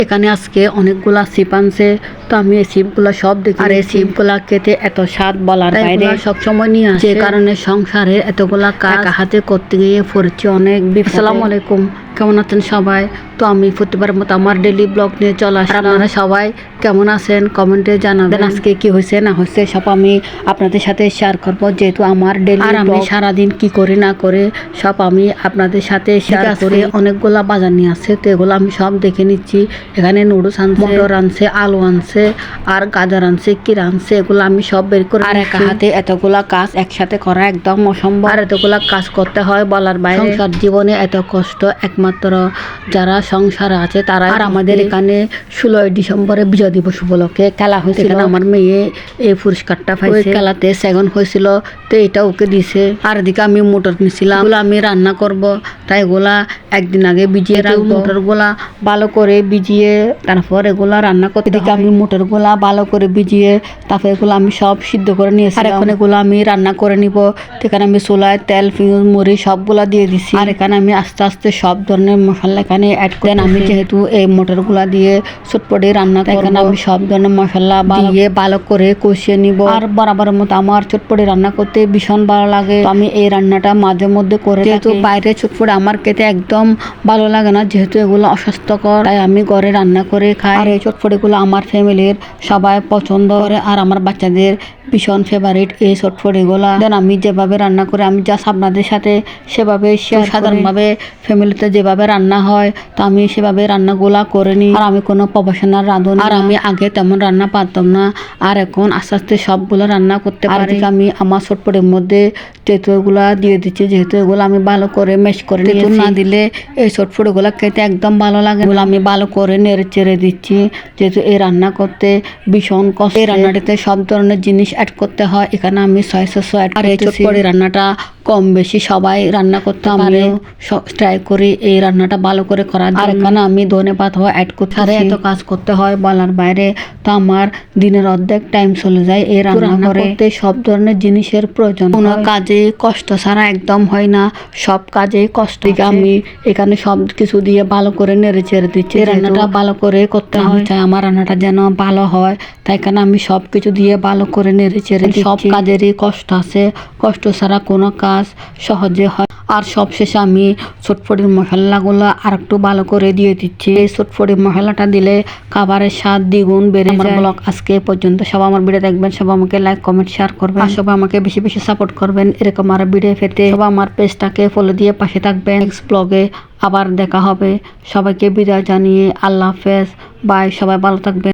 এখানে আজকে অনেকগুলা সিপ আনছে তো আমি এই সিপগুলা সব দেখি আর এই সিপগুলা খেতে এত স্বাদ বলার বাইরে সবসময় নিয়ে আসে। যে কারণে সংসারে এতগুলা কাজ হাতে করতে গিয়ে পড়ছে অনেক বিপ আসসালামু আলাইকুম। কেমন আছেন সবাই? তো আমি প্রতিবার মতো আমার ডেলি ব্লগ নিয়ে চলে আসলাম। আপনারা সবাই কেমন আছেন? কমেন্টে জানাবেন। আজকে কি হয়েছে না হয়েছে সব আমি আপনাদের সাথে শেয়ার করব। যেহেতু আমার ডেলি আর আমি সারাদিন কি করি না করে সব আমি আপনাদের সাথে শেয়ার করে। অনেকগুলা বাজার নিয়ে আসছে তো এগুলো আমি সব দেখে নিচ্ছি। এখানে নুডলস আনছে মটর আনছে আলু আনছে আর গাজর আনছে কিরা আনছে এগুলো আমি সব বের করে আর একা হাতে এতগুলা কাজ একসাথে করা একদম অসম্ভব। আর এতগুলা কাজ করতে হয় বলার বাইরে। সংসার জীবনে এত কষ্ট একমাত্র যারা সংসারে আছে তারা আর আমাদের এখানে ষোলোই ডিসেম্বরে বিজয় দিবস উপলক্ষে খেলা হয়েছিল। আমার মেয়ে এই পুরস্কারটা পাইছে। খেলাতে সেকেন্ড হয়েছিল তো এটা ওকে দিছে। আর এদিকে আমি মোটর নিছিলাম এগুলো আমি রান্না করব তাই এগুলা একদিন আগে ভিজিয়ে রাখব। মোটরগুলা ভালো করে ভিজিয়ে তারপর এগুলা রান্না করতে এদিকে আমি মোটরগুলা ভালো করে ভিজিয়ে তারপর এগুলো আমি সব সিদ্ধ করে নিয়েছি আর এখন এগুলো আমি রান্না করে নিব। তো এখানে আমি চুলায় তেল পেঁয়াজ মুড়ি সবগুলা দিয়ে দিছি। আর এখানে আমি আস্তে আস্তে সব ধরনের মশলা এখানে অ্যাড করে আমি যেহেতু এই মোটরগুলা দিয়ে চটপটি রান্না এখানে আমি সব ধরনের মশলা দিয়ে ভালো করে কষিয়ে নিব। আর বরাবর মতো আমার চটপটি রান্না করতে ভীষণ ভালো লাগে। আমি এই রান্নাটা মাঝে মধ্যে করে যেহেতু বাইরে চটপটি আমার খেতে একদম ভালো লাগে না যেহেতু এগুলো অস্বাস্থ্যকর তাই আমি ঘরে রান্না করে খাই। আর এই চটপটিগুলো আমার ফ্যামিলির সবাই পছন্দ করে আর আমার বাচ্চাদের ভীষণ ফেভারিট এই চটপটিগুলো দেন আমি যেভাবে রান্না করে আমি জাস্ট আপনাদের সাথে সেভাবে সাধারণভাবে ফ্যামিলিতে যেভাবে রান্না হয় তো আমি সেভাবে রান্নাগুলা করে নিই। আর আমি কোনো প্রফেশনাল রাঁধুনি আর আমি আগে তেমন রান্না পারতাম না। আর এখন আস্তে আস্তে সবগুলো রান্না করতে পারি। আমি আমার চটপটির মধ্যে তেঁতুলগুলা দিয়ে দিচ্ছি। যেহেতু এগুলো আমি ভালো করে মেশ করে তেঁতুল না দিলে এই চটপটিগুলো খেতে একদম ভালো লাগে এগুলো আমি ভালো করে নেড়ে চেড়ে দিচ্ছি। যেহেতু এই রান্না করতে ভীষণ কষ্ট। এই রান্নাটিতে সব ধরনের জিনিস অ্যাড করতে হয়। এখানে আমি সয় শস্য অ্যাড আর এই রান্নাটা কম বেশি সবাই রান্না করতে আমি ট্রাই করি। এই রান্নাটা ভালো করে করার আর এখানে আমি ধনে পাতা অ্যাড করতে এত কাজ করতে হয় বলার বাইরে। তো আমার দিনের অর্ধেক টাইম চলে যায়। এই রান্না করতে সব ধরনের জিনিসের প্রয়োজন কোনো কাজে কষ্ট ছাড়া একদম হয় না। সব কাজে কষ্ট আমি এখানে সব কিছু দিয়ে ভালো করে নেড়ে চেড়ে দিচ্ছি। রান্নাটা ভালো করে করতে হয় চাই আমার রান্নাটা যেন ভালো হয়। তাই এখানে আমি সব কিছু দিয়ে ভালো করে নেড়ে চেড়ে সব কাজেরই কষ্ট আছে। কষ্ট ছাড়া কোনো কাজ সহজে হয়। আর সবশেষে আমি চটপটির মশলাগুলো আর একটু ভালো করে দিয়ে দিচ্ছি। এই চটপটির মশলাটা দিলে খাবারের স্বাদ দ্বিগুণ বেড়ে যায় ব্লগ আজকে পর্যন্ত। সব আমার ভিডিও দেখবেন সব আমাকে লাইক কমেন্ট শেয়ার করবেন। আর সবাই আমাকে বেশি বেশি সাপোর্ট করবেন। এরকম আর ভিডিও পেতে সব আমার পেজটাকে ফলো দিয়ে পাশে থাকবেন। নেক্সট ব্লগে আবার দেখা হবে। সবাইকে বিদায় জানিয়ে আল্লাহ হাফেজ। বাই সবাই ভালো থাকবেন।